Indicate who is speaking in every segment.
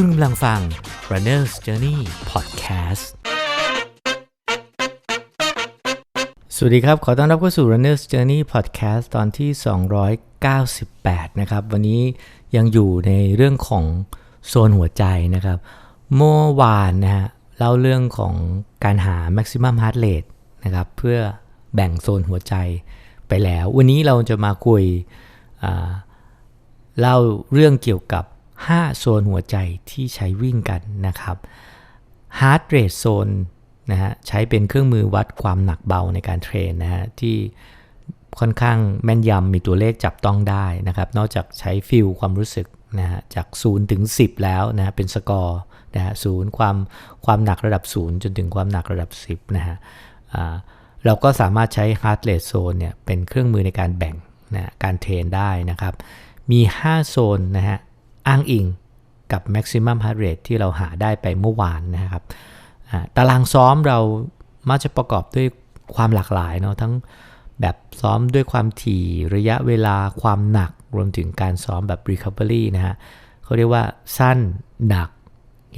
Speaker 1: คุณกำลังฟัง Runner's Journey Podcast สวัสดีครับ ขอต้อนรับเข้าสู่ Runner's Journey Podcast ตอนที่ 298 นะครับ วันนี้ยังอยู่ในเรื่องของโซนหัวใจนะครับ เมื่อวานนะฮะเล่าเรื่องของการหา maximum heart rate นะครับ เพื่อแบ่งโซนหัวใจไปแล้ว วันนี้เราจะมาคุยเล่าเรื่องเกี่ยวกับ 5 โซนหัวใจที่ใช้วิ่งกันนะครับ Heart Rate Zone นะฮะใช้เป็นเครื่องมือวัดความหนักเบาในการเทรนนะฮะที่ค่อนข้างแม่นยำมีตัวเลขจับต้องได้นะครับ นอกจากใช้ฟิลความรู้สึกนะฮะจาก 0 ถึง 10 แล้วนะฮะเป็นสกอร์นะฮะศูนย์ความความหนักระดับ 0 จนถึงความหนักระดับ 10 นะฮะเราก็สามารถใช้ Heart Rate Zone เนี่ยเป็นเครื่องมือในการแบ่งนะการเทรนได้นะครับ มี 5 โซนนะฮะ อ้างอิงกับ maximum heart rate ที่เราหาได้ไปเมื่อวานนะครับ ตารางซ้อมเรามักจะประกอบด้วยความหลากหลายเนาะทั้งแบบซ้อมด้วยความถี่ระยะเวลาความหนักรวมถึงการซ้อมแบบ recovery นะฮะเขาเรียกว่าสั้นหนัก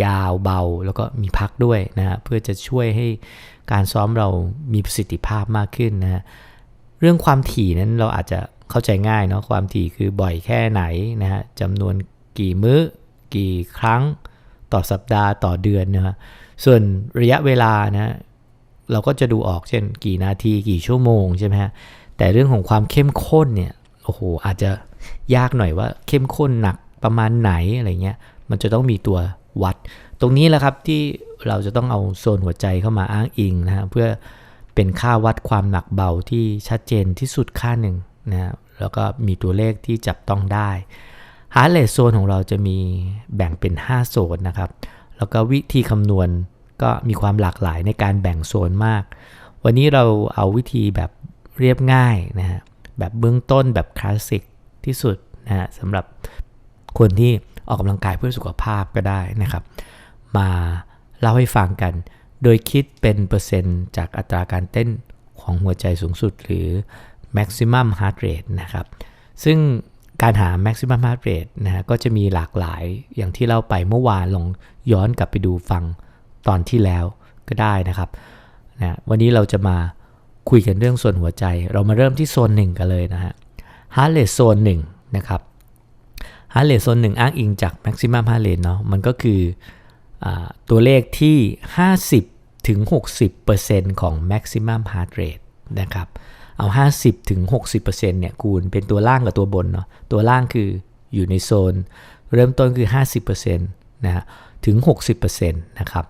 Speaker 1: ยาวเบา แล้วก็มีพักด้วยนะฮะเพื่อจะช่วยให้การซ้อมเรามีประสิทธิภาพมากขึ้นนะฮะเรื่องความถี่นั้นเราอาจจะเข้าใจง่ายเนาะความถี่คือบ่อยแค่ไหนนะฮะจำนวน กี่มื้อ กี่ครั้ง ต่อสัปดาห์ต่อเดือนนะส่วนระยะเวลานะเราก็จะดูออกเช่นกี่นาทีกี่ชั่วโมงใช่ไหมฮะแต่เรื่องของความเข้มข้นเนี่ยโอ้โหอาจจะยากหน่อยว่าเข้มข้นหนักประมาณไหนอะไรเงี้ยมันจะต้องมีตัววัด ตรงนี้แหละครับที่เราจะต้องเอาโซนหัวใจเข้ามาอ้างอิงนะฮะเพื่อเป็นค่าวัดความหนักเบาที่ชัดเจนที่สุดค่าหนึ่งนะแล้วก็มีตัวเลขที่จับต้องได้ ฮาร์ดเรทโซนของเราจะมีแบ่งเป็น 5 โซนนะครับ แล้วก็วิธีคำนวณก็มีความหลากหลายในการแบ่งโซนมาก วันนี้เราเอาวิธีแบบเรียบง่ายนะฮะ แบบเบื้องต้นแบบคลาสสิกที่สุดนะฮะสำหรับคนที่ออกกำลังกายเพื่อสุขภาพก็ได้นะครับ มาเล่าให้ฟังกัน โดยคิดเป็นเปอร์เซ็นต์จากอัตราการเต้นของหัวใจสูงสุดหรือ maximum heart rate นะครับ ซึ่ง การหา maximum heart rate นะฮะก็จะมีหลากหลายอย่างที่เราไปเมื่อวานลองย้อนกลับไปดูฟังตอนที่แล้วก็ได้นะครับนะวันนี้เราจะมาคุยกันเรื่องส่วนหัวใจ เรามาเริ่มที่โซนหนึ่งกันเลยนะฮะ heart rate โซนหนึ่งนะครับ heart rate โซนหนึ่งอ้างอิงจาก maximum heart rate เนาะมันก็คืออตัวเลขที่ 50ถึง60%ของ maximum heart rate นะครับ เอา 50ถึง60%เนี่ยคูณเป็นตัวล่างกับตัวบนเนาะตัวล่างคืออยู่ในโซน เริ่มต้นคือ 50%นะฮะถึง 60%นะครับ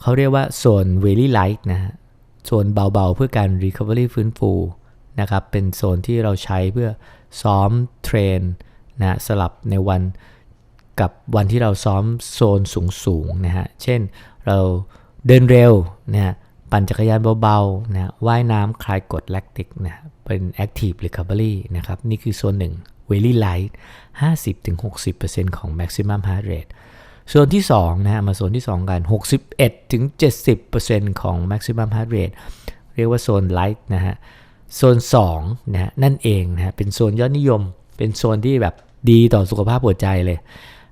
Speaker 1: เขาเรียกว่าโซน very light นะฮะโซนเบาๆ เพื่อการ recovery ฟื้นฟูนะครับเป็นโซนที่เราใช้เพื่อซ้อมเทรนนะสลับในวันกับวันที่เราซ้อมโซนสูงๆนะฮะ เช่นเราเดินเร็วนะฮะ ปั่นจักรยานเบาๆนะว่ายน้ำคลายกรดแลคติกนะเป็น active recovery นะครับ นี่คือโซนหนึ่ง very light 50-60%ของ maximum heart rate ส่วนที่2นะฮะมาโซนที่ 2 กัน 61-70%ของ maximum heart rate เรียกว่าโซน light นะฮะ โซน2นะนั่นเองนะเป็นโซนยอดนิยม เป็นโซนที่แบบดีต่อสุขภาพหัวใจเลย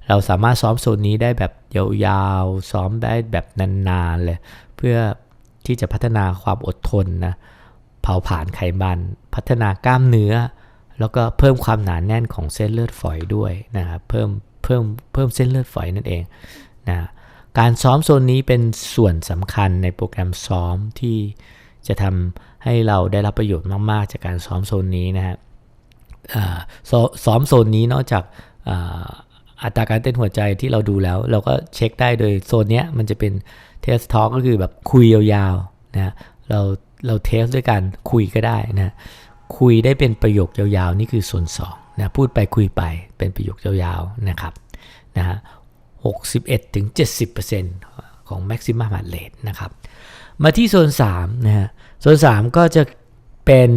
Speaker 1: เราสามารถซ้อมโซนนี้ได้แบบยาวๆ ซ้อมได้แบบนานๆเลย เพื่อ ที่จะพัฒนาความอดทนนะเผาผลาญไขมัน พัฒนากล้ามเนื้อ แล้วก็เพิ่มความหนาแน่นของเส้นเลือดฝอยด้วยนะครับเพิ่มเพิ่มเพิ่มเส้นเลือดฝอยนั่นเองนะการซ้อมโซนนี้เป็นส่วนสำคัญในโปรแกรมซ้อมที่จะทำให้เราได้รับประโยชน์มาก ๆ จากการซ้อมโซนนี้นะฮะซ้อมโซนนี้นอกจาก อัตราการเต้นหัวใจที่เราดูแล้ว เราก็เช็คได้โดยโซนนี้มันจะเป็นเทสทอ l ก็คือแบบคุยยาวๆนะเราเราเทสด้วยกันคุยก็ได้นะคุยได้เป็นประโยคยาวๆ นี่คือส่วน2นะพูดไปคุยไปเป็นประโยคยาวๆนะครับนะฮะ61ถึง70%ของ maximum heart rate นะครับ มาที่โซน3นะฮะโซน3 ก็จะเป็น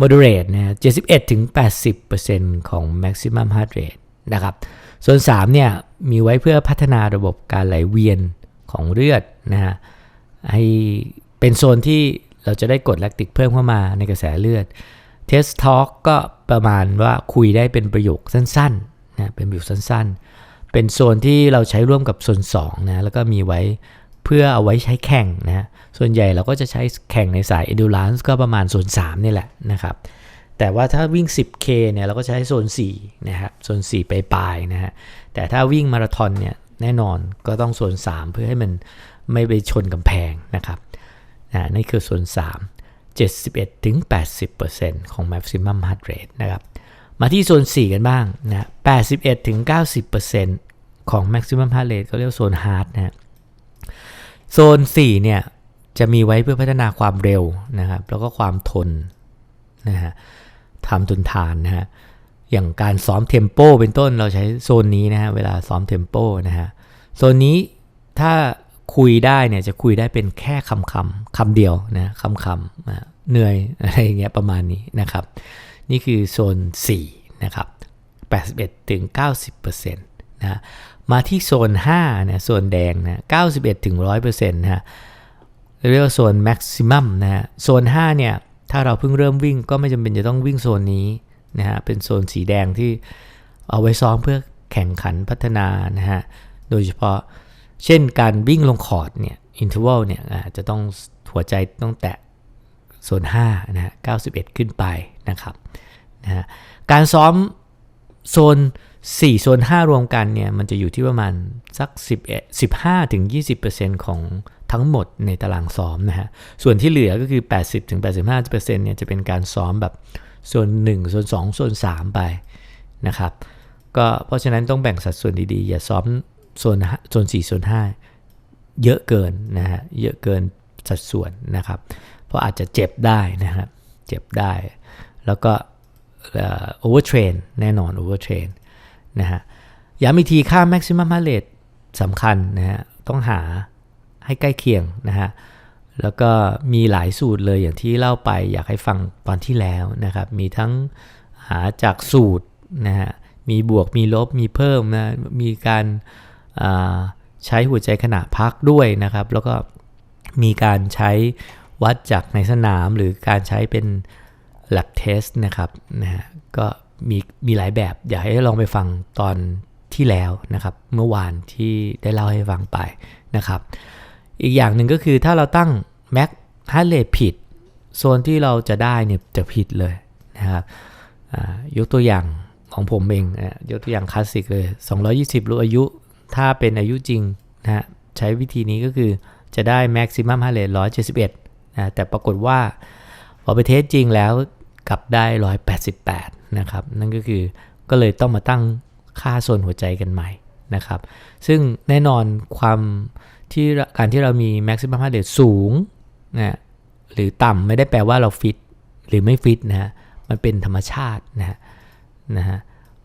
Speaker 1: moderate นะ71ถึง80%ของ maximum heart rate นะครับโซน3เนี่ยมีไว้เพื่อพัฒนาระบบการไหลเวียนของเลือดนะฮะให้เป็นโซนที่เราจะได้กดแลคติกเพิ่มเข้ามาในกระแสเลือดเทสทอ l k ก็ประมาณว่าคุยได้เป็นประโยคสั้นๆนะเป็นประโยคสั้นๆ เป็นโซนที่เราใช้ร่วมกับโซน2นะแล้วก็มีไว้เพื่อเอาไว้ใช้แข่งนะส่วนใหญ่เราก็จะใช้แข่งในสาย endurance ก็ประมาณโซน3นี่แหละนะครับ แต่ว่าถ้าวิ่ง 10K เนี่ยเราก็ใช้โซน4นะครับโซน4ไปปลายนะฮะแต่ถ้าวิ่งมาราธอนเนี่ยแน่นอนก็ต้องโซน 3 เพื่อให้มันไม่ไปชนกำแพงนะครับนะนี่คือโซน 3 71-80%ของ maximum heart rate นะครับมาที่โซน 4 กันบ้างนะ81-90%ของ maximum heart rate ก็เรียกโซน hard นะโซน 4 เนี่ยจะมีไว้เพื่อพัฒนาความเร็วนะครับแล้วก็ความทน นะฮะทำทนทานนะฮะอย่างการซ้อมเทมโปเป็นต้นเราใช้โซนนี้นะฮะเวลาซ้อมเทมโปนะฮะโซนนี้ถ้าคุยได้เนี่ยจะคุยได้เป็นแค่คำคำคำเดียวนะคำคำเหนื่อยอะไรอย่างเงี้ยประมาณนี้นะครับ นี่คือโซน 4 นะครับ 81ถึง90%นะมาที่โซน5นะโซนแดงนะ91ถึง100%นะฮะเรียกว่าโซน maximum นะฮะโซน5เนี่ย ถ้าเราเพิ่งเริ่มวิ่งก็ไม่จำเป็นจะต้องวิ่งโซนนี้นะฮะเป็นโซนสีแดงที่เอาไว้ซ้อมเพื่อแข่งขันพัฒนานะฮะโดยเฉพาะเช่นการวิ่งลงคอร์ดเนี่ยอินเทอร์วัลเนี่ยจะต้องหัวใจต้องแตะโซน5นะฮะ91 ขึ้นไปนะครับนะฮะการซ้อมโซน 4 โซน 5 รวมกันเนี่ยมันจะอยู่ที่ประมาณสัก11 15ถึง20%ของ ทั้งหมดในตารางซ้อมนะฮะ ส่วนที่เหลือก็คือ 80ถึง85%เนี่ยจะเป็นการซ้อมแบบโซน1โซน2โซน3 ไปนะครับ ก็เพราะฉะนั้นต้องแบ่งสัดส่วนดีๆ อย่าซ้อมโซนโซน4โซน5 เยอะเกินนะฮะ เยอะเกินสัดส่วนนะครับ เพราะอาจจะเจ็บได้นะครับเจ็บได้ แล้วก็โอเวอร์เทรนแน่นอนโอเวอร์เทรนนะฮะ ย้ำอีกทีค่า maximum heart rate สำคัญนะฮะ ต้องหา ให้ใกล้เคียงนะฮะแล้วก็มีหลายสูตรเลยอย่างที่เล่าไปอยากให้ฟังตอนที่แล้วนะครับ มีทั้งหาจากสูตรนะฮะมีบวกมีลบมีเพิ่มนะมีการใช้หัวใจขณะพักด้วยนะครับ แล้วก็มีการใช้วัดจากในสนามหรือการใช้เป็น lab test นะครับนะฮะก็มีมีหลายแบบ อยากให้ลองไปฟังตอนที่แล้วนะครับ เมื่อวานที่ได้เล่าให้ฟังไปนะครับ อีกอย่างหนึ่งก็คือถ้าเราตั้ง max heart rate ผิด โซนที่เราจะได้เนี่ยจะผิดเลยนะครับยกตัวอย่างของผมเองยกตัวอย่างคลาสสิกเลย 220 รู้อายุ ถ้าเป็นอายุจริงนะฮะใช้วิธีนี้ก็คือจะได้ maximum heart rate 171นะแต่ปรากฏว่าพอไปเทสจริงแล้วกลับได้ 188 นะครับ นั่นก็คือก็เลยต้องมาตั้งค่าโซนหัวใจกันใหม่ นะครับ ซึ่งแน่นอนความที่การที่เรามี maximum heart rate สูงนะหรือต่ำไม่ได้แปลว่าเราฟิตหรือไม่ฟิตนะฮะมันเป็นธรรมชาตินะฮะนะฮะ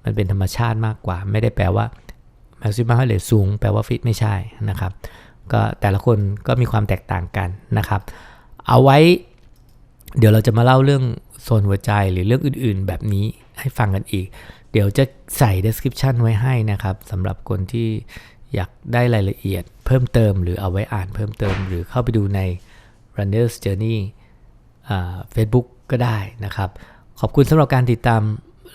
Speaker 1: มันเป็นธรรมชาติมากกว่า ไม่ได้แปลว่า maximum heart rate สูง แปลว่าฟิตไม่ใช่นะครับก็แต่ละคนก็มีความแตกต่างกันนะครับ เอาไว้เดี๋ยวเราจะมาเล่าเรื่องโซนหัวใจหรือเรื่องอื่นๆ แบบนี้ให้ฟังกันอีก เดี๋ยวจะใส่ description ไว้ให้นะครับสำหรับคนที่อยากได้รายละเอียดเพิ่มเติม หรือเอาไว้อ่านเพิ่มเติม หรือเข้าไปดูใน Runner's Journey เฟซบุ๊กก็ได้นะครับ ขอบคุณสำหรับการติดตาม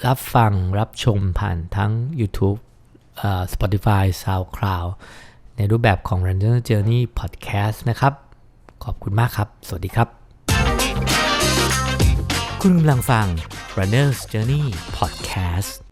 Speaker 1: รับฟังรับชมผ่านทั้ง YouTube Spotify SoundCloud ในรูปแบบของ Runner's Journey Podcast นะครับ ขอบคุณมากครับ สวัสดีครับ คุณกำลังฟัง Runner's Journey Podcast